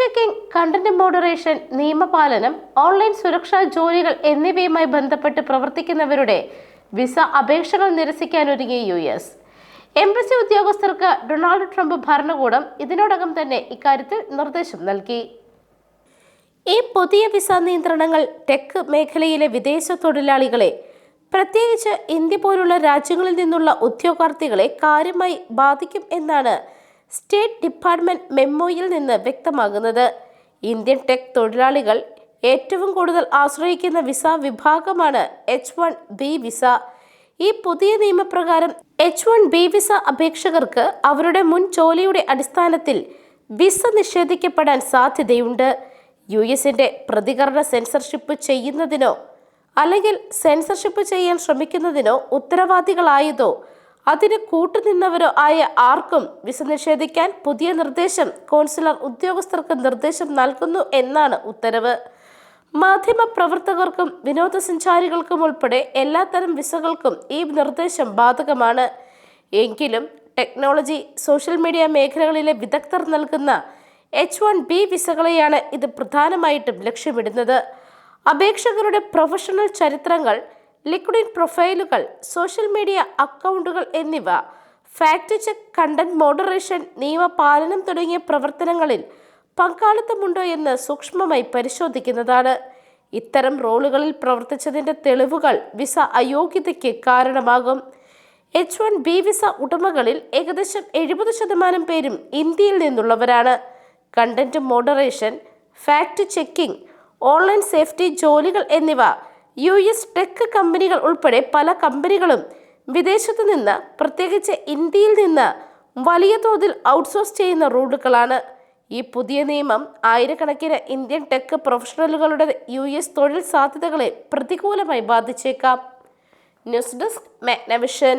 Checking content moderation നിയമപാലനം online സുരക്ഷാ ജോലികൾ എന്നിവയുമായി ബന്ധപ്പെട്ട് പ്രവർത്തിക്കുന്നവരുടെ വിസ അപേക്ഷകൾ നിരസിക്കാനൊരുങ്ങി യു എസ് എംബസി ഉദ്യോഗസ്ഥർക്ക് ഡൊണാൾഡ് ട്രംപ് ഭരണകൂടം ഇതിനോടകം തന്നെ ഇക്കാര്യത്തിൽ നിർദ്ദേശം നൽകി. ഈ പുതിയ വിസ നിയന്ത്രണങ്ങൾ ടെക് മേഖലയിലെ വിദേശ തൊഴിലാളികളെ പ്രത്യേകിച്ച് ഇന്ത്യ പോലുള്ള രാജ്യങ്ങളിൽ നിന്നുള്ള ഉദ്യോഗാർത്ഥികളെ കാര്യമായി ബാധിക്കും എന്നാണ് സ്റ്റേറ്റ് ഡിപ്പാർട്ട്മെന്റ് മെമ്മോയിൽ നിന്ന് വ്യക്തമാകുന്നത്. ഇന്ത്യൻ ടെക് തൊഴിലാളികൾ ഏറ്റവും കൂടുതൽ ആശ്രയിക്കുന്ന വിസ വിഭാഗമാണ് എച്ച് വൺ ബി വിസ. ഈ പുതിയ നിയമപ്രകാരം എച്ച് വൺ ബി വിസ അപേക്ഷകർക്ക് അവരുടെ മുൻ ജോലിയുടെ അടിസ്ഥാനത്തിൽ വിസ നിഷേധിക്കപ്പെടാൻ സാധ്യതയുണ്ട്. യു എസിന്റെ പ്രതികരണ സെൻസർഷിപ്പ് ചെയ്യുന്നതിനോ അല്ലെങ്കിൽ സെൻസർഷിപ്പ് ചെയ്യാൻ ശ്രമിക്കുന്നതിനോ ഉത്തരവാദികളായതോ അതിന് കൂട്ടുനിന്നവരോ ആയ ആർക്കും വിസ നിഷേധിക്കാൻ പുതിയ നിർദ്ദേശം കോൺസുലർ ഉദ്യോഗസ്ഥർക്ക് നിർദ്ദേശം നൽകുന്നു എന്നാണ് ഉത്തരവ്. മാധ്യമ പ്രവർത്തകർക്കും വിനോദസഞ്ചാരികൾക്കും ഉൾപ്പെടെ എല്ലാത്തരം വിസകൾക്കും ഈ നിർദ്ദേശം ബാധകമാണ്. എങ്കിലും ടെക്നോളജി സോഷ്യൽ മീഡിയ മേഖലകളിലെ വിദഗ്ധർ നൽകുന്ന എച്ച് വൺ ബി വിസകളെയാണ് ഇത് പ്രധാനമായിട്ടും ലക്ഷ്യമിടുന്നത്. അപേക്ഷകരുടെ പ്രൊഫഷണൽ ചരിത്രങ്ങൾ ലിക്വിഡിൻ പ്രൊഫൈലുകൾ സോഷ്യൽ മീഡിയ അക്കൗണ്ടുകൾ എന്നിവ ഫാക്ട് ചെക്ക് കണ്ടന്റ് മോഡറേഷൻ നിയമപാലനം തുടങ്ങിയ പ്രവർത്തനങ്ങളിൽ പങ്കാളിത്തമുണ്ടോ എന്ന് സൂക്ഷ്മമായി പരിശോധിക്കുന്നതാണ്. ഇത്തരം റോളുകളിൽ പ്രവർത്തിച്ചതിന്റെ തെളിവുകൾ വിസ അയോഗ്യതയ്ക്ക് കാരണമാകും. എച്ച് വൺ ബി വിസ ഉടമകളിൽ ഏകദേശം എഴുപത് ശതമാനം പേരും ഇന്ത്യയിൽ നിന്നുള്ളവരാണ്. Content moderation fact checking online safety ജോലികൾ എന്നിവ യു എസ് ടെക് കമ്പനികൾ ഉൾപ്പെടെ പല കമ്പനികളും വിദേശത്തു നിന്ന് പ്രത്യേകിച്ച് ഇന്ത്യയിൽ നിന്ന് വലിയ തോതിൽ ഔട്ട്സോഴ്സ് ചെയ്യുന്ന റൂട്ടുകളാണ്. ഈ പുതിയ നിയമം ആയിരക്കണക്കിന് ഇന്ത്യൻ ടെക് പ്രൊഫഷണലുകളുടെ യു എസ് തൊഴിൽ സാധ്യതകളെ പ്രതികൂലമായി ബാധിച്ചേക്കാം. News desk Magnavision.